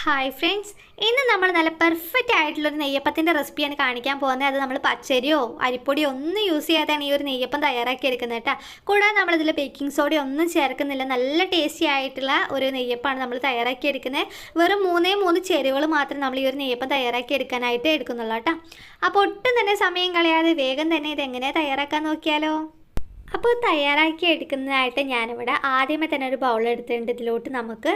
Hi friends ഇന്ന് നമ്മൾ നല്ല പെർഫെക്റ്റ് ആയിട്ടുള്ളൊരു നെയ്യപ്പത്തിന്റെ റെസിപ്പിയാണ് കാണിക്കാൻ പോകുന്നത്. അത് നമ്മൾ പച്ചരിയോ അരിപ്പൊടിയോ ഒന്നും യൂസ് ചെയ്യാതെയാണ് ഈ ഒരു നെയ്യപ്പം തയ്യാറാക്കി എടുക്കുന്നത് കേട്ടോ. കൂടാതെ നമ്മളിതിൽ ബേക്കിംഗ് സോഡ ഒന്നും ചേർക്കുന്നില്ല. നല്ല ടേസ്റ്റി ആയിട്ടുള്ള ഒരു നെയ്യപ്പമാണ് നമ്മൾ തയ്യാറാക്കി എടുക്കുന്നത് വെറും മൂന്നേ മൂന്ന് ചേരുവകൾ മാത്രം നമ്മൾ ഈ ഒരു നെയ്യപ്പം തയ്യാറാക്കി എടുക്കാനായിട്ട് എടുക്കുന്നുള്ളൂ കേട്ടോ. അപ്പോൾ ഒട്ടും തന്നെ സമയം കളയാതെ വേഗം തന്നെ ഇത് എങ്ങനെ തയ്യാറാക്കാൻ നോക്കിയാലോ? അപ്പോൾ തയ്യാറാക്കി എടുക്കുന്നതായിട്ട് ഞാനിവിടെ ആദ്യമേ തന്നെ ഒരു ബൗൾ എടുത്തിട്ടുണ്ട്. ഇതിലോട്ട് നമുക്ക്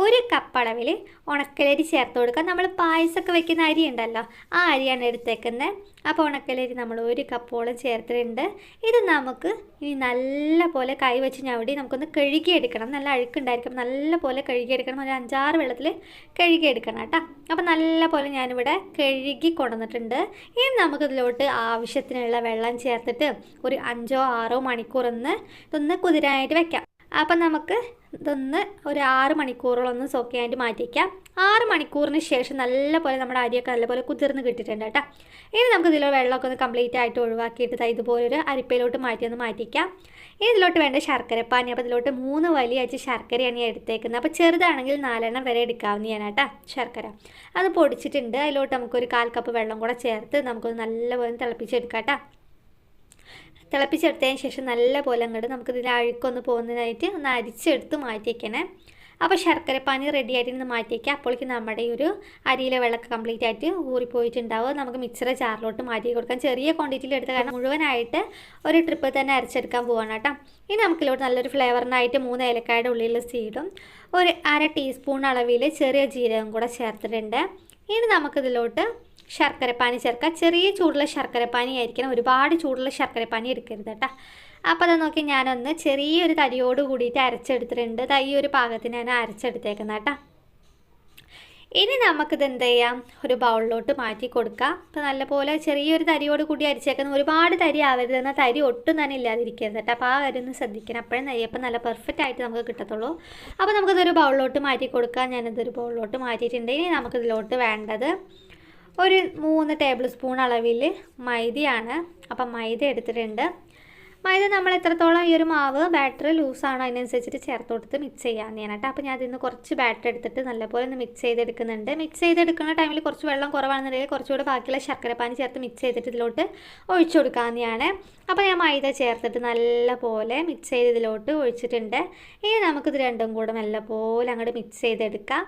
ഒരു കപ്പ് അളവിൽ ഉണക്കലരി ചേർത്ത് കൊടുക്കുക. നമ്മൾ പായസമൊക്കെ വെക്കുന്ന അരി ഉണ്ടല്ലോ ആ അരിയാണ് എടുത്തേക്കുന്നത്. അപ്പോൾ ഉണക്കലരി നമ്മൾ ഒരു കപ്പോളം ചേർത്തിട്ടുണ്ട്. ഇത് നമുക്ക് ഇനി നല്ല പോലെ കൈ വെച്ച് ഞവടി നമുക്കൊന്ന് കഴുകിയെടുക്കണം. നല്ല അഴുക്കുണ്ടായിരിക്കും. നല്ല പോലെ കഴുകിയെടുക്കണം. ഒരു അഞ്ചാറ് വെള്ളത്തിൽ കഴുകിയെടുക്കണം കേട്ടോ. അപ്പോൾ നല്ല പോലെ ഞാനിവിടെ കഴുകി കൊണ്ടുവന്നിട്ടുണ്ട്. ഇനി നമുക്കിതിലോട്ട് ആവശ്യത്തിനുള്ള വെള്ളം ചേർത്തിട്ട് ഒരു അഞ്ചോ ആറോ മണിക്കൂർ ഒന്ന് ഇതൊന്ന് കുതിരാനായിട്ട് വെക്കാം. അപ്പം നമുക്ക് ഇതൊന്ന് ഒരു ആറ് മണിക്കൂറോളം ഒന്ന് സോക്ക് മാറ്റി മാറ്റിക്കാം ആറ് മണിക്കൂറിന് ശേഷം നല്ലപോലെ നമ്മുടെ അരിയൊക്കെ നല്ലപോലെ കുതിർന്ന് കിട്ടിയിട്ടുണ്ട് കേട്ടോ. ഇനി നമുക്ക് ഇതിലോ വെള്ളമൊക്കെ ഒന്ന് കംപ്ലീറ്റ് ആയിട്ട് ഒഴിവാക്കിയിട്ട് ഇതുപോലൊരു അരിപ്പയിലോട്ട് മാറ്റി ഒന്ന് മാറ്റിക്കാം ഇനി ഇതിലോട്ട് വേണ്ട ശർക്കരപ്പാനി. അപ്പോൾ ഇതിലോട്ട് മൂന്ന് വലിയ അച്ച് ശർക്കരയാണ് ഞാൻ എടുത്തേക്കുന്നത്. അപ്പോൾ ചെറുതാണെങ്കിൽ നാലെണ്ണം വരെ എടുക്കാവുന്നതാണ് കേട്ടോ ശർക്കര. അത് പൊടിച്ചിട്ടുണ്ട്. അതിലോട്ട് നമുക്കൊരു കാൽ കപ്പ് വെള്ളം കൂടെ ചേർത്ത് നമുക്കൊന്ന് നല്ലപോലെ തിളപ്പിച്ചെടുക്കാം കേട്ടോ. തിളപ്പിച്ചെടുത്തതിന് ശേഷം നല്ലപോലെ അങ്ങോട്ട് നമുക്ക് അഴുക്കൊന്ന് പോകുന്നതായിട്ട് ഒന്ന് അരിച്ചെടുത്ത് മാറ്റിയേക്കണേ. അപ്പോൾ ശർക്കരപ്പാനി റെഡി ആയിട്ട് ഇന്ന് മാറ്റിയേക്കുക അപ്പോഴേക്ക് നമ്മുടെ ഈ ഒരു അരിയിലെ വെള്ളമൊക്കെ കംപ്ലീറ്റ് ആയിട്ട് ഊറിപ്പോയിട്ടുണ്ടാവും. നമുക്ക് മിക്സറെ ചാറിലോട്ട് മാറ്റി കൊടുക്കാം. ചെറിയ ക്വാണ്ടിറ്റിയിൽ എടുത്ത കാരണം മുഴുവനായിട്ട് ഒരു ട്രിപ്പ് തന്നെ അരച്ചെടുക്കാൻ പോവാണ് കേട്ടോ. ഇനി നമുക്കിലോട്ട് നല്ലൊരു ഫ്ലേവറിനായിട്ട് മൂന്ന് ഏലക്കായുടെ ഉള്ളിലുള്ള സീഡും ഒരു അര ടീസ്പൂൺ അളവിൽ ചെറിയ ജീരകം കൂടെ ചേർത്തിട്ടുണ്ട്. ഇനി നമുക്കിതിലോട്ട് ശർക്കരപ്പാനി ചേർക്കുക ചെറിയ ചൂടുള്ള ശർക്കരപ്പാനി ആയിരിക്കണം. ഒരുപാട് ചൂടുള്ള ശർക്കരപ്പാനി എടുക്കരുത് കേട്ടോ അപ്പോൾ അത് നോക്കി ഞാനൊന്ന് ചെറിയൊരു തരിയോട് കൂടിയിട്ട് അരച്ചെടുത്തിട്ടുണ്ട്. ഈ ഒരു പാകത്തിന് ഞാൻ അരച്ചെടുത്തേക്കുന്നത് കേട്ടോ ഇനി നമുക്കിത് എന്ത് ചെയ്യാം? ഒരു ബൗളിലോട്ട് മാറ്റി കൊടുക്കാം. അപ്പോൾ നല്ലപോലെ ചെറിയൊരു തരിയോട് കൂടി അരിച്ചേക്കുന്ന ഒരുപാട് തരി ആവരുത് എന്നാൽ തരി ഒട്ടും തന്നെ ഇല്ലാതിരിക്കരുത് കേട്ടോ അപ്പോൾ ആ കാര്യം ശ്രദ്ധിക്കണം. അപ്പോഴേ നെയ്യപ്പം നല്ല പെർഫെക്റ്റ് ആയിട്ട് നമുക്ക് കിട്ടത്തുള്ളൂ. അപ്പോൾ നമുക്കിതൊരു ബൗളിലോട്ട് മാറ്റി കൊടുക്കാം. ഞാനിതൊരു ബൗളിലോട്ട് മാറ്റിയിട്ടുണ്ട്. ഇനി നമുക്കിതിലോട്ട് വേണ്ടത് ഒരു മൂന്ന് ടേബിൾ സ്പൂൺ അളവിൽ മൈദയാണ്. അപ്പം മൈദ എടുത്തിട്ടുണ്ട്. മൈദ നമ്മൾ എത്രത്തോളം ഈ ഒരു മാവ് ബാറ്റർ ലൂസാണോ അതിനനുസരിച്ചിട്ട് ചേർത്ത് കൊടുത്ത് മിക്സ് ചെയ്യാൻ കേട്ടോ. അപ്പോൾ ഞാൻ അതിൽ നിന്ന് കുറച്ച് ബാറ്റർ എടുത്തിട്ട് നല്ലപോലെ ഒന്ന് മിക്സ് ചെയ്തെടുക്കുന്നുണ്ട്. മിക്സ് ചെയ്തെടുക്കുന്ന ടൈമിൽ കുറച്ച് വെള്ളം കുറവാണെന്നുണ്ടെങ്കിൽ കുറച്ചുകൂടെ ബാക്കിയുള്ള ശർക്കരപ്പാനി ചേർത്ത് മിക്സ് ചെയ്തിട്ട് ഇതിലോട്ട് ഒഴിച്ചു കൊടുക്കാവുന്നതാണ്. അപ്പോൾ ഞാൻ മൈദ ചേർത്തിട്ട് നല്ലപോലെ മിക്സ് ചെയ്ത് ഇതിലോട്ട് ഒഴിച്ചിട്ടുണ്ട്. ഇനി നമുക്കിത് രണ്ടും കൂടെ നല്ലപോലെ അങ്ങോട്ട് മിക്സ് ചെയ്തെടുക്കാം.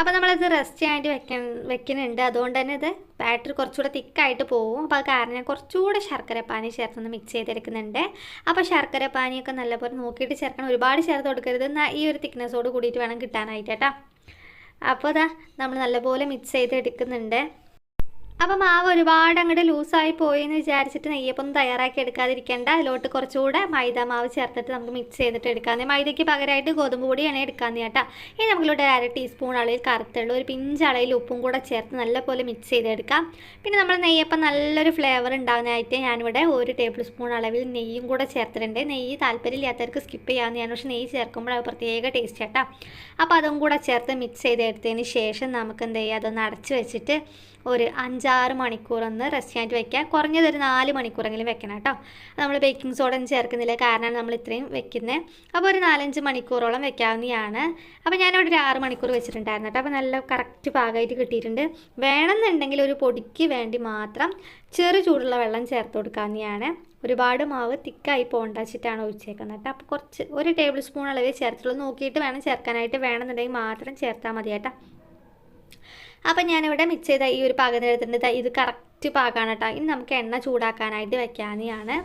അപ്പോൾ നമ്മളിത് റെസ്റ്റ് ചെയ്യാനായിട്ട് വെക്കാൻ വെക്കുന്നുണ്ട്. അതുകൊണ്ട് തന്നെ ഇത് ബാറ്ററി കുറച്ചുകൂടെ തിക്കായിട്ട് പോകും അപ്പോൾ അത് കാരണം ഞാൻ കുറച്ചുകൂടെ ശർക്കരപ്പാനി ചേർത്തൊന്ന് മിക്സ് ചെയ്തെടുക്കുന്നുണ്ട്. അപ്പോൾ ശർക്കരപ്പാനിയൊക്കെ നല്ലപോലെ നോക്കിയിട്ട് ചേർക്കണം. ഒരുപാട് ചേർത്ത് കൊടുക്കരുത്. ഈ ഒരു തിക്നെസ്സോട് കൂടിയിട്ട് വേണം കിട്ടാനായിട്ട് കേട്ടോ. അപ്പോൾ അതാ നമ്മൾ നല്ലപോലെ മിക്സ് ചെയ്തെടുക്കുന്നുണ്ട്. അപ്പോൾ മാവ് ഒരുപാട് അങ്ങോട്ട് ലൂസായി പോയി എന്ന് വിചാരിച്ചിട്ട് നെയ്യപ്പം തയ്യാറാക്കി എടുക്കാതിരിക്കേണ്ട. അതിലോട്ട് കുറച്ചുകൂടെ മൈദ മാവ് ചേർത്തിട്ട് നമുക്ക് മിക്സ് ചെയ്തിട്ട് എടുക്കാമെന്ന് മൈദയ്ക്ക് പകരമായിട്ട് ഗോതമ്പ് പൊടിയാണ് എടുക്കാമെന്ന് കേട്ടോ. ഇനി നമുക്കിലോട്ട് അര ടീസ്പൂൺ അളവിൽ കറുത്തുള്ള ഒരു പിഞ്ച് അളവിൽ ഉപ്പും കൂടെ ചേർത്ത് നല്ലപോലെ മിക്സ് ചെയ്തെടുക്കാം. പിന്നെ നമ്മൾ നെയ്യപ്പം നല്ലൊരു ഫ്ലേവർ ഉണ്ടാകുന്നതായിട്ട് ഞാനിവിടെ ഒരു ടേബിൾ സ്പൂൺ അളവിൽ നെയ്യും കൂടെ ചേർത്തിട്ടുണ്ട്. നെയ്യ് താല്പര്യമില്ലാത്തവർക്ക് സ്കിപ്പ് ചെയ്യാമെന്ന് ഞാൻ പക്ഷേ നെയ്യ് ചേർക്കുമ്പോൾ അത് പ്രത്യേക ടേസ്റ്റ് ചേട്ടാ അപ്പോൾ അതും കൂടെ ചേർത്ത് മിക്സ് ചെയ്തെടുത്തതിന് ശേഷം നമുക്ക് എന്ത് ചെയ്യുക അതൊന്ന് അടച്ച് വെച്ചിട്ട് ഒരു അഞ്ചാറ് മണിക്കൂർ ഒന്ന് റെസ്റ്റ് ആയിട്ട് വെക്കുക കുറഞ്ഞത് ഒരു നാല് മണിക്കൂറെങ്കിലും വെക്കണം കേട്ടോ. നമ്മൾ ബേക്കിംഗ് സോഡ ഒന്നും ചേർക്കുന്നില്ല. കാരണമാണ് നമ്മൾ ഇത്രയും വെക്കുന്നത് അപ്പോൾ ഒരു നാലഞ്ച് മണിക്കൂറോളം വെക്കാവുന്നതാണ് അപ്പോൾ ഞാനവിടെ ഒരു ആറ് മണിക്കൂർ വെച്ചിട്ടുണ്ടായിരുന്നു കേട്ടോ. അപ്പോൾ നല്ല കറക്റ്റ് പാകമായിട്ട് കിട്ടിയിട്ടുണ്ട്. വേണമെന്നുണ്ടെങ്കിൽ ഒരു പൊടിക്ക് വേണ്ടി മാത്രം ചെറു ചൂടുള്ള വെള്ളം ചേർത്ത് കൊടുക്കാവുന്നതാണ്. ഒരുപാട് മാവ് തിക്കായി പോണ്ടാച്ചിട്ടാണ് ഒഴിച്ചേക്കുന്നത് അപ്പോൾ കുറച്ച് ഒരു ടേബിൾ സ്പൂൺ അളവേ ചേർത്തുള്ളൂ. നോക്കിയിട്ട് വേണം ചേർക്കാനായിട്ട്. വേണമെന്നുണ്ടെങ്കിൽ മാത്രം ചേർത്താൽ മതി കേട്ടോ. അപ്പം ഞാനിവിടെ മിക്സ് ചെയ്ത ഈ ഒരു പാകം എടുത്തിട്ടുണ്ട് ഇത് കറക്റ്റ് പാകമാണ് കേട്ടോ. ഇനി നമുക്ക് എണ്ണ ചൂടാക്കാനായിട്ട് വെക്കാവുന്നതാണ്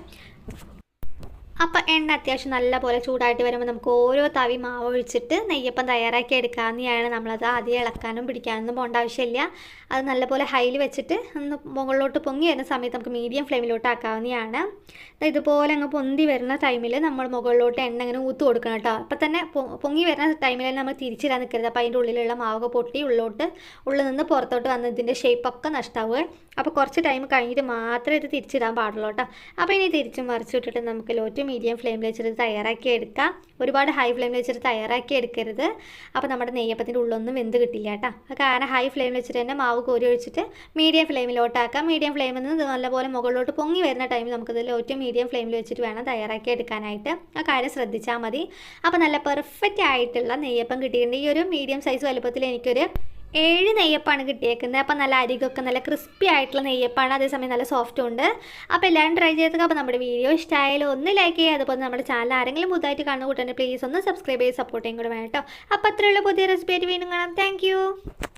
അപ്പോൾ എണ്ണ അത്യാവശ്യം നല്ലപോലെ ചൂടായിട്ട് വരുമ്പോൾ നമുക്ക് ഓരോ തവി മാവ് ഒഴിച്ചിട്ട് നെയ്യപ്പം തയ്യാറാക്കി എടുക്കാവുന്നതാണ്. നമ്മളത് ആദ്യം ഇളക്കാനും പിടിക്കാനൊന്നും പോകേണ്ട ആവശ്യമില്ല. അത് നല്ലപോലെ ഹൈയിൽ വെച്ചിട്ട് ഒന്ന് മുകളിലോട്ട് പൊങ്ങി വരുന്ന സമയത്ത് നമുക്ക് മീഡിയം ഫ്ലെയിമിലോട്ട് ആക്കാവുന്നതാണ്. ഇതുപോലെ അങ്ങ് പൊന്തി വരുന്ന ടൈമിൽ നമ്മൾ മുകളിലോട്ട് എണ്ണ ഇങ്ങനെ ഊത്ത് കൊടുക്കണം കേട്ടോ. അപ്പം തന്നെ പൊങ്ങി വരുന്ന ടൈമിൽ നമ്മൾ തിരിച്ചിടാൻ നിൽക്കരുത് അപ്പോൾ അതിന്റെ ഉള്ളിലുള്ള മാവൊക്കെ പൊട്ടി ഉള്ളിലോട്ട് ഉള്ളിൽ നിന്ന് പുറത്തോട്ട് വന്ന് ഇതിന്റെ ഷേപ്പൊക്കെ നഷ്ടമാവുക അപ്പോൾ കുറച്ച് ടൈം കഴിഞ്ഞിട്ട് മാത്രമേ ഇത് തിരിച്ചിടാൻ പാടുള്ളൂ കേട്ടോ. അപ്പോൾ ഇനി തിരിച്ചും മറിച്ചിട്ടിട്ട് നമുക്ക് ലോറ്റ് മീഡിയം ഫ്ലെയിമിൽ വെച്ചിട്ട് തയ്യാറാക്കി എടുക്കാം. ഒരുപാട് ഹൈ ഫ്ലെയിമിൽ വെച്ചിട്ട് തയ്യാറാക്കി എടുക്കരുത്. അപ്പോൾ നമ്മുടെ നെയ്യപ്പത്തിന്റെ ഉള്ളൊന്നും വെന്ത് കിട്ടില്ല കേട്ടോ. കാരണം ഹൈ ഫ്ലെയിമിൽ വെച്ചിട്ട് തന്നെ മാവ് കോരി ഒഴിച്ചിട്ട് മീഡിയം ഫ്ലെയിമിലോട്ടാക്കാം മീഡിയം ഫ്ലെയിമിൽ നിന്ന് നല്ലപോലെ മുകളിലോട്ട് പൊങ്ങി വരുന്ന ടൈമിൽ നമുക്കിതിൽ ഒറ്റ മീഡിയം ഫ്ലെയിമിൽ വെച്ചിട്ട് വേണം തയ്യാറാക്കി എടുക്കാനായിട്ട്. ആ കാര്യം ശ്രദ്ധിച്ചാൽ മതി. അപ്പോൾ നല്ല പെർഫെക്റ്റ് ആയിട്ടുള്ള നെയ്യപ്പം കിട്ടിയിട്ടുണ്ട്. ഈ ഒരു മീഡിയം സൈസ് വലുപ്പത്തിൽ എനിക്കൊരു ഏഴ് നെയ്യപ്പാണ് കിട്ടിയേക്കുന്നത്. അപ്പോൾ നല്ല അരികൊക്കെ നല്ല ക്രിസ്പി ആയിട്ടുള്ള നെയ്യപ്പാണ്. അതേസമയം നല്ല സോഫ്റ്റും ഉണ്ട്. അപ്പോൾ എല്ലാവരും ട്രൈ ചെയ്തത് അപ്പോൾ നമ്മുടെ വീഡിയോ ഇഷ്ടമായാലും ഒന്ന് ലൈക്ക് ചെയ്യുക. അതുപോലെ നമ്മുടെ ചാനൽ ആരെങ്കിലും പുതുതായിട്ട് കാണുന്ന കൂട്ടുണ്ടെങ്കിൽ പ്ലീസ് ഒന്ന് സബ്സ്ക്രൈബ് ചെയ്ത് സപ്പോർട്ട് ചെയ്യും കൂടെ വേണം കേട്ടോ. അപ്പോൾ അത്രയുള്ള പുതിയ റെസിപ്പി ആയിട്ട് വീണ്ടും കാണാം. താങ്ക്